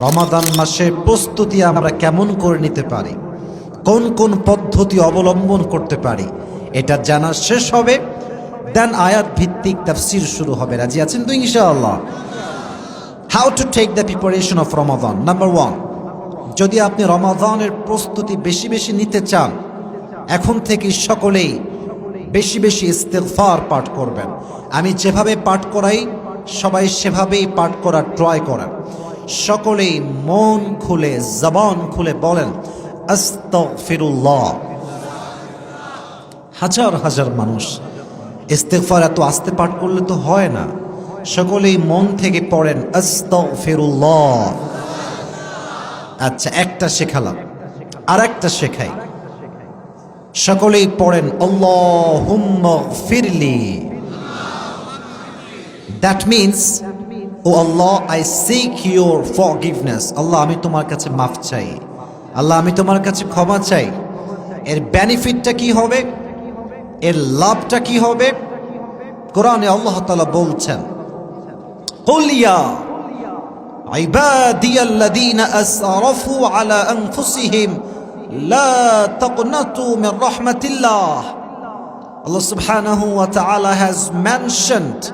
রমাদান মাসে প্রস্তুতি আমরা কেমন করে নিতে পারি? কোন কোন পদ্ধতি অবলম্বন করতে পারি? এটা জানা শেষ হবে। দেন আয়াত ভিত্তিক তাফসির শুরু হবে। রাজি আছেন তো ইনশাআল্লাহ? How to take the preparation of Ramadan number one যদি আপনি রমাদানের প্রস্তুতি বেশি বেশি নিতে চান, এখন থেকে সকলেই বেশি বেশি ইস্তেগফার পাঠ করবেন। আমি যেভাবে পাঠ করাই, সবাই সেভাবেই পাঠ করার ট্রাই করেন। সকলেই মন খুলে, জবান খুলে বলেন হাজার হাজার মানুষ ইস্তেগফার এত আস্তে পাঠ করলে তো হয় না। সকলেই মন থেকে পড়েন, আস্তাগফিরুল্লাহ। আচ্ছা একটা শেখালাম আর একটা শেখাই। সকলেই পড়েন, আল্লাহুম্মা ফিরলি that means O Allah I seek your forgiveness আল্লাহ আমি তোমার কাছে মাফ চাই আল্লাহ আমি তোমার কাছে ক্ষমা চাই এর বেনিফিটটা কি হবে এর লাভটা কি হবে কোরআনে আল্লাহ তাআলা বলছেন قل يا عبادي الذين أسرفوا على أنفسهم لا تقنطوا من رحمة الله Allah subhanahu wa ta'ala has mentioned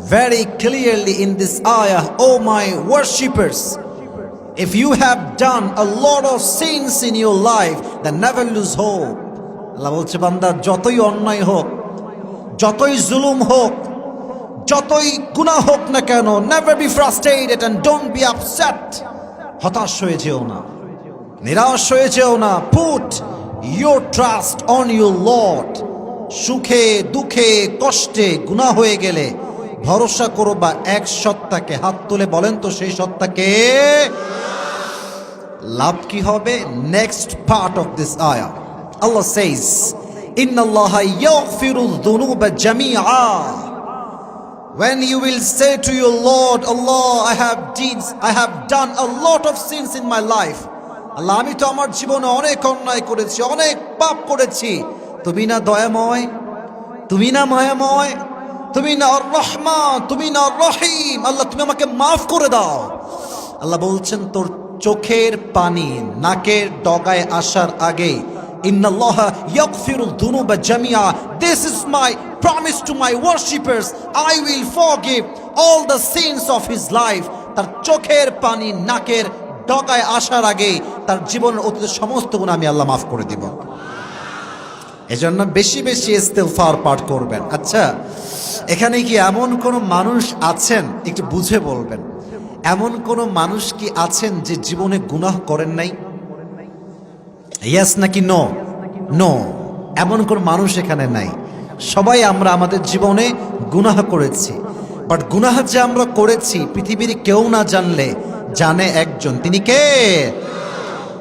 very clearly in this ayah, O oh my worshippers, if you have done a lot of sins in your life, then never lose hope. আল্লাহ বলছে বান্দা যতই অন্যায় হোক যতই জুলুম হোক যতই গুনাহ হোক না can never be frustrated and don't be upset হতাশ হয়ে যেও না নিরাশ হয়ে যেও না। Put your trust on your lord সুখে দুঃখে কষ্টে গুনাহ হয়ে গেলে ভরসা করো বা এক সত্তাকে হাত তুলে বলেন তো সেই সত্তাকে। লাভ কি হবে? নেক্সট পার্ট অফ দিস আয়া Allah says When you will say to your Lord, Allah, I have deeds, I have done a lot of sins in my life. Allah আমি তো আমার জীবনে অনেক অন্যায় করেছি অনেক পাপ করেছি। তুমি না দয়াময়? তুমি না মায়াময়? তুমি না রহমান, তুমি না রহিম। আল্লাহ, তুমি আমাকে মাফ করে দাও। আল্লাহ বলছেন, তোর চোখের পানি নাকের ডগায় আসার আগে লাইফ তার চোখের পানি নাকের ডগায় আসার তার জীবনের অতীতের সমস্ত গুণ আমি আল্লাহ মাফ করে দিব। এজন্য বেশি বেশি ইস্তেগফার পাঠ করবেন। আচ্ছা এখানে কি এমন কোন মানুষ আছেন? একটু বুঝে বলবেন। এমন কোন মানুষ কি আছেন যে জীবনে গুনাহ করেন নাই? ইয়াস নাকি নো নো এমন কোন মানুষ এখানে নাই। সবাই আমরা আমাদের জীবনে গুনাহ করেছি। বাট গুনাহ যে আমরা করেছি, পৃথিবীর কেউ না জানলে জানে একজন। তিনি কে?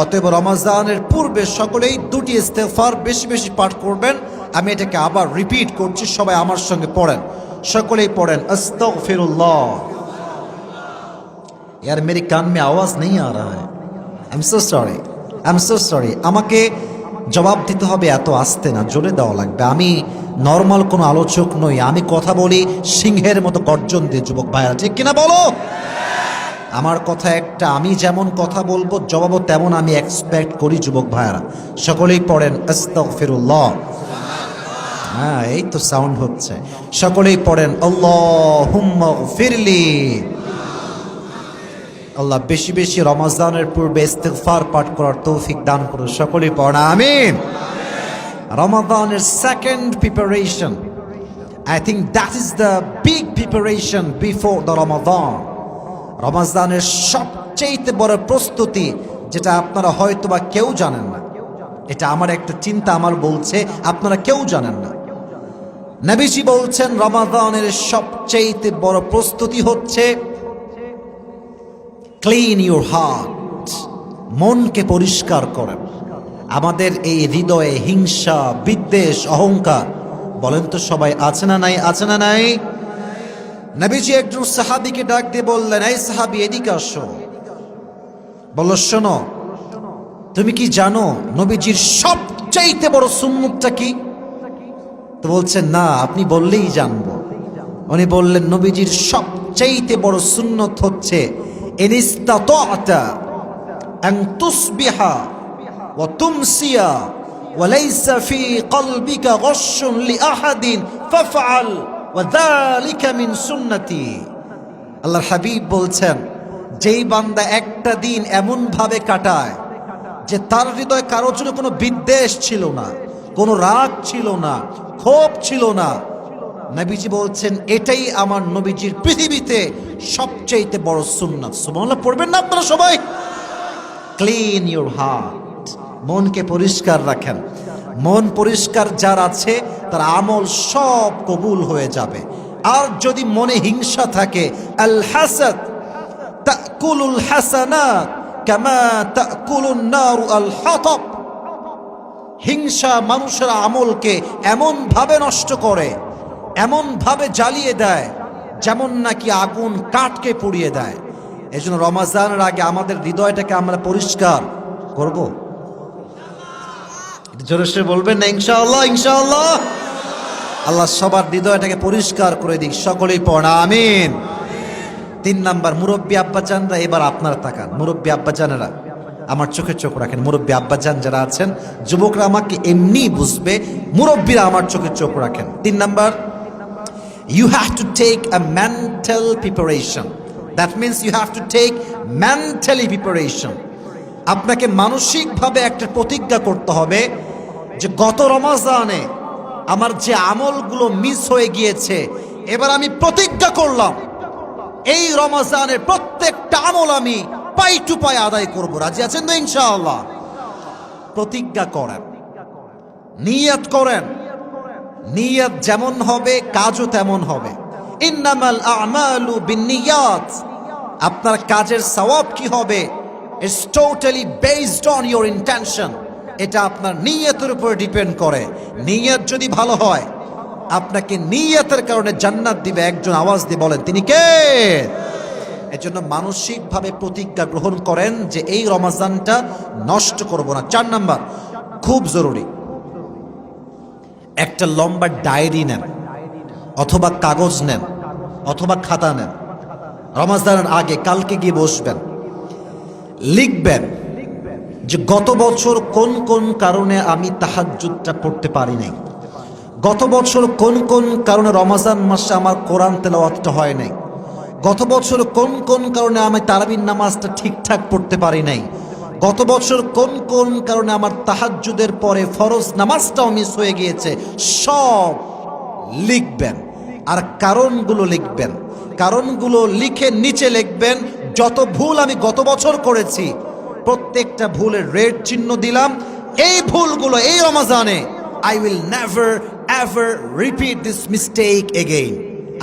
অতএব রমাজানের পূর্বে সকলেই দুটি ইস্তেফার বেশি বেশি পাঠ করবেন আমি এটাকে আবার রিপিট করছি সবাই আমার সঙ্গে পড়েন সকলেই পড়েন আস্তাগফিরুল্লাহ यार मेरे कान में आवाज नहीं आ रहा है I am so sorry I am so sorry আমাকে জবাব দিতে হবে এত আস্তে না জোরে দেওয়া লাগবে আমি নর্মাল কোনো আলোচক নই আমি কথা বলি সিংহের মতো গর্জন দিয়ে যুবক ভাইরা ঠিক কিনা বলো আমার কথা একটা, আমি যেমন কথা বলব, জবাবও তেমন আমি এক্সপেক্ট করি, যুবক ভাইয়ারা। সকলেই পড়েন, আস্তাগফিরুল্লাহ। হ্যাঁ এই তো সাউন্ড হচ্ছে। সকলেই পড়েন, আল্লাহুম্মা ফিরলি আল্লাহ বেশি বেশি রমাজানের পূর্বে ইস্তেগফার পাঠ করার তৌফিক দান করুন, সকলেই পড়েন, আমিন। রমাদানের second preparation I think that is the big preparation before the Ramadan রমাজানের সবচেয়ে বড় প্রস্তুতি যেটা আপনারা হয়তো বা কেউ জানেন না। এটা আমার একটা চিন্তা, আমার বলছে, আপনারা কেউ জানেন না। নবীজি বলছেন রমাদানের সবচেয়ে বড় প্রস্তুতি হচ্ছে ক্লিন ইউর হার্ট মনকে পরিষ্কার করেন। আমাদের এই হৃদয়ে হিংসা, বিদ্বেষ, অহংকার, বলেন তো সবাই, আছে না নাই, আছে না নাই? নবীজি একজন সাহাবিকে ডাক দিয়ে বললেন এই সাহাবি এদিকে আসো বলল শোনো তুমি কি জানো নবীজির সবচাইতে বড় সুন্নতটা কি তো বলছেন না আপনি বললেই জানবো উনি বললেন নবীজির সবচাইতে বড় সুন্নত হচ্ছে ইনিস্তাতা আন তুসবিহা ওয়া তুমসিয়া وليس في قلبك غش لأحد فافعل মিন সুন্নতি। আল্লাহর হাবিব বলছেন, যেই বান্দা একটা দিন এমনভাবে কাটায় যে তার হৃদয় কারোর জন্য কোনো বিদ্বেষ ছিল না, কোনো রাগ ছিল না, ক্ষোভ ছিল না। নবীজি বলছেন, এটাই আমার নবীজির পৃথিবীতে সবচেয়ে বড় সুন্নাত। সুমনলা পড়বেন না আপনারা সবাই? ক্লিন ইউর হার্ট মনকে পরিষ্কার রাখেন। মন পরিষ্কার যার আছে, তার আমল সব কবুল হয়ে যাবে। আর যদি মনে হিংসা থাকে, আল হাসাদ তাকুলুল হাসানাত কামা তাকুলুন নারু আল হাতাব। হিংসা মানুষের আমলকে এমন ভাবে নষ্ট করে এমন ভাবে জ্বালিয়ে দেয়, যেমন নাকি আগুন কাঠকে পুড়িয়ে দেয়। এই জন্য রমাজানের আগে আমাদের হৃদয়টাকে আমরা পরিষ্কার করব। জোরে সে বলবেন না, ইনশাআল্লাহ ইনশাআল্লাহ। আল্লাহ সবার হৃদয়টাকে পরিষ্কার করে দিক, সকলেই পড়া, আমিন। তিন নাম্বার, মুরব্বী আব্বাজানরা এবার আপনার তাকান। মুরব্বী আব্বাজানেরা, আমার চোখে চোখ রাখেন, মুরব্বী আব্বাজান যারা আছেন, যুবকরা আমাকে এমনি বুঝবে, মুরব্বীরা আমার চোখে চোখ রাখেন। তিন number you have to take a mental preparation that means you have to take mentally preparation আপনাকে মানসিকভাবে একটা প্রতিজ্ঞা করতে হবে যে গত রমাজানে আমার যে আমলগুলো মিস হয়ে গিয়েছে, এবার আমি প্রতিজ্ঞা করলাম, এই রমাজানের প্রত্যেকটা আমল আমি পাই টু পাই আদায় করব। রাজি আছেন তো ইনশাআল্লাহ? প্রতিজ্ঞা করেন, নিয়ত করেন, নিয়ত যেমন হবে, কাজও তেমন হবে। ইন্নামাল আমালু বিন্নিয়াত আপনার কাজের সওয়াব কি হবে? It's totally based on your intention এটা আপনার নিয়তের উপর ডিপেন্ড করে। নিয়ত যদি ভালো হয়, আপনাকে নিয়তের কারণে জান্নাত দিবে, একজন আওয়াজ দিয়ে বলেন, তিনি কে? এজন্য মানসিকভাবে প্রতিজ্ঞা গ্রহণ করেন যে এই রমাজানটা নষ্ট করব না। চার নাম্বার, খুব জরুরি। একটা লম্বা ডায়েরি নেন, অথবা কাগজ নেন, অথবা খাতা নেন। রমাজানের আগে কালকে গিয়ে বসবেন, লিখবেন যে গত বছর কোন কোন কারণে আমি তাহাজ্জুদটা পড়তে পারি নাই? গত বছর কোন কোন কারণে রমাজান মাসে আমার কোরআন তেলাওয়াতটা হয় নাই? গত বছর কোন কোন কারণে আমি তারাবির নামাজটা ঠিকঠাক পড়তে পারি নাই? গত বছর কোন কোন কারণে আমার তাহাজ্জুদের পরে ফরজ নামাজটাও মিস হয়ে গিয়েছে? সব লিখবেন। আর কারণগুলো লিখবেন। কারণগুলো লিখে নিচে লিখবেন। যত ভুল আমি গত বছর করেছি প্রত্যেকটা ভুলের রেড চিহ্ন দিলাম। এই ভুলগুলো এই রমাজানে I will never ever repeat this mistake again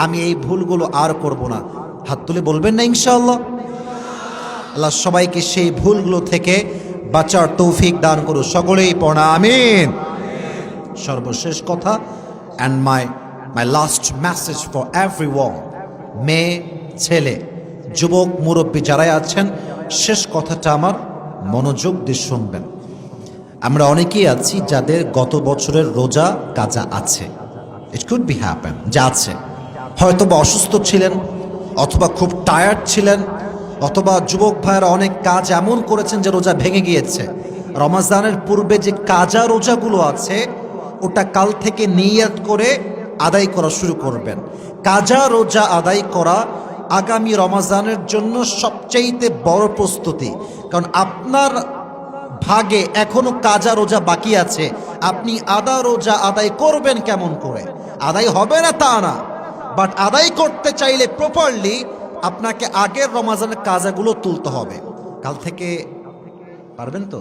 আমি এই ভুলগুলো আর করব না। হাত তুলে বলবেন না ইনশাআল্লাহ? আল্লাহ সবাইকে সেই ভুলগুলো থেকে বাঁচার তৌফিক দান করু সকলেই পড়া, আমিন। সর্বশেষ কথা and my my last message for everyone মেয়ে, ছেলে, যুবক, মুরব্বী যারাই আছেন শেষ কথাটা আমার মনোযোগ দিয়ে শুনবেন। আমরা অনেকেই আছি যাদের গত বছরের রোজা কাজা আছে। ইট কুড বি হ্যাপেন যা আছে। হয়তো বা অসুস্থ ছিলেন, অথবা খুব টায়ার্ড ছিলেন, অথবা যুবক ভাইয়েরা অনেক কাজ এমন করেছেন যে রোজা ভেঙে গিয়েছে। রমাজানের পূর্বে যে কাজা রোজাগুলো আছে, ওটা কাল থেকে নিয়াত করে আদায় করা শুরু করবেন। কাজা রোজা আদায় করা আগামী রমাজানের জন্য সবচাইতে বড় প্রস্তুতি। কারণ আপনার ভাগে এখনও কাজা রোজা বাকি আছে। আপনি আদা রোজা আদায় করবেন কেমন করে? আদায় হবে না তা না। বাট আদায় করতে চাইলে প্রপারলি আপনাকে আগের রমাজানের কাজাগুলো তুলতে হবে। কাল থেকে পারবেন তো?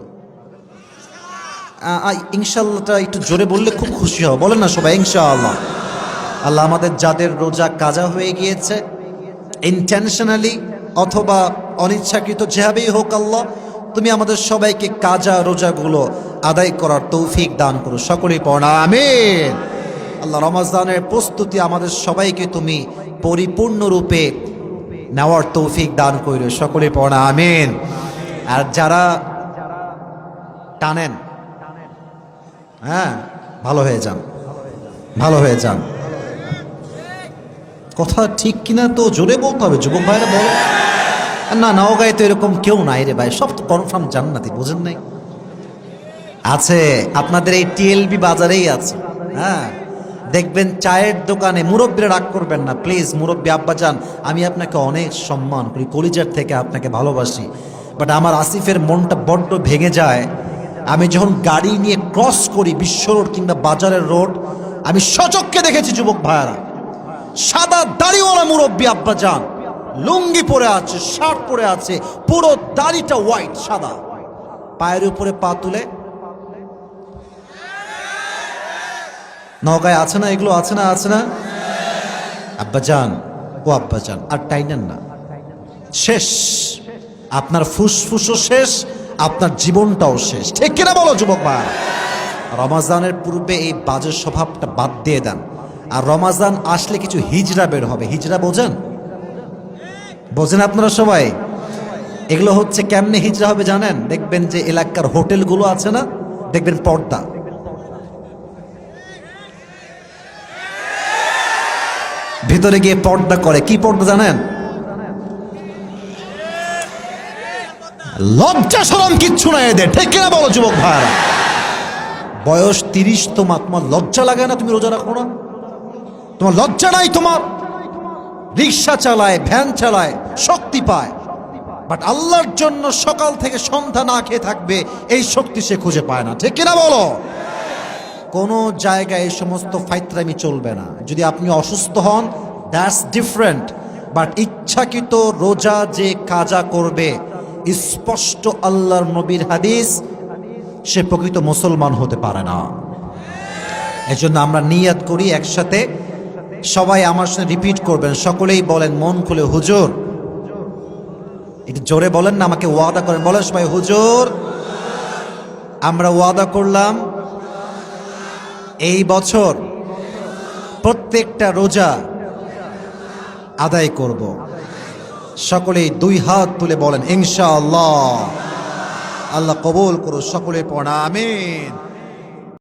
ইনশাল্লাহটা একটু জোরে বললে খুব খুশি হব। বলেন না সবাই, ইনশাআল্লাহ। আল্লাহ আমাদের যাদের রোজা কাজা হয়ে গিয়েছে ইন্টেনশনালি অথবা অনিচ্ছাকৃত যেভাবেই হোক আল্লাহ, তুমি আমাদের সবাইকে কাজা রোজাগুলো আদায় করার তৌফিক দান করো। সকলেই পড়া আমিন। আল্লাহ রমাজানের প্রস্তুতি আমাদের সবাইকে তুমি পরিপূর্ণরূপে নেওয়ার তৌফিক দান করো সকলে পড়া আমিন। আর যারা টানেন হ্যাঁ ভালো হয়ে যান, ভালো হয়ে যান। কথা ঠিক কিনা তো জোরে বলতে হবে, যুবক ভাইরা বলো। না নওগাঁয় তো এরকম কেউ নাই রে ভাই, সব তো কনফার্ম জান্নাতি, বোঝেন নাই? আছে, আপনাদের এই টিএলবি বাজারেই আছে। হ্যাঁ দেখবেন চায়ের দোকানে মুরব্বীরা রাগ করবেন না প্লিজ মুরব্বী আব্বা যান আমি আপনাকে অনেক সম্মান করি, কলিজার থেকে আপনাকে ভালোবাসি বাট আমার আসিফের মনটা বড্ড ভেঙে যায়। আমি যখন গাড়ি নিয়ে ক্রস করি, বিশ্ব রোড কিংবা বাজারের রোড, আমি সচক্ষে দেখেছি যুবক ভাইয়ারা। সাদা দাড়িওয়ালা মুরব্বী আব্বা যান লুঙ্গি পরে আছে, শার্ট পরে আছে, পুরো দাড়িটা হোয়াইট সাদা। পায়ের উপরে পা তুলে। নৌকায় আছে না? এগুলো আছে না? আছে না? আব্বা যান ও আব্বা যান আর টাইনেন না। শেষ। আপনার ফুসফুসও শেষ, আপনার জীবনটাও শেষ। ঠিক কিনা বলো, যুবক ভাই? রমাজানের পূর্বে এই বাজে স্বভাবটা বাদ দিয়ে দেন। আর রমাজান আসলে কিছু হিজড়া বের হবে। হিজড়া বোঝেন? বোঝেন আপনারা সবাই? এগুলো হচ্ছে কেমনে হিজড়া হবে জানেন? দেখবেন যে এলাকার হোটেলগুলো আছে না? দেখবেন পর্দা। ভিতরে গিয়ে পর্দা করে। কি পর্দা জানেন? লজ্জা সরম কিচ্ছু না এদের। ঠিক কিনা বলো, যুবক ভাইরা বয়স তিরিশ তো তোমার লজ্জা লাগে না তুমি রোজা রাখো না? তোমার লজ্জা নাই তোমার? রিক্সা চালায়, ভ্যান চালায়, শক্তি পায়। বাট আল্লাহর জন্য সকাল থেকে সন্ধ্যা না খেয়ে থাকবে, এই শক্তি সে খুঁজে পায় না। ঠিক কিনা বলো? কোনো জায়গায় এই সমস্ত ফাইতরামি চলবে না। যদি আপনি অসুস্থ হন দ্যাটস ডিফারেন্ট বাট ইচ্ছাকৃত রোজা যে কাজা করবে, স্পষ্ট আল্লাহর নবীর হাদিস, সে প্রকৃত মুসলমান হতে পারে না। এজন্য আমরা নিয়াত করি একসাথে সবাই আমার সাথে রিপিট করবেন। সকলেই বলেন, মন খুলে, হুজুর। একটু জোরে বলেন না, আমাকে ওয়াদা করেন। বলেন সবাই, হুজুর। আমরা ওয়াদা করলাম এই বছর প্রত্যেকটা রোজা আদায় করব। সকলেই দুই হাত তুলে বলেন, ইনশাআল্লাহ। আল্লাহ কবুল করো সকলে পড়া আমিন।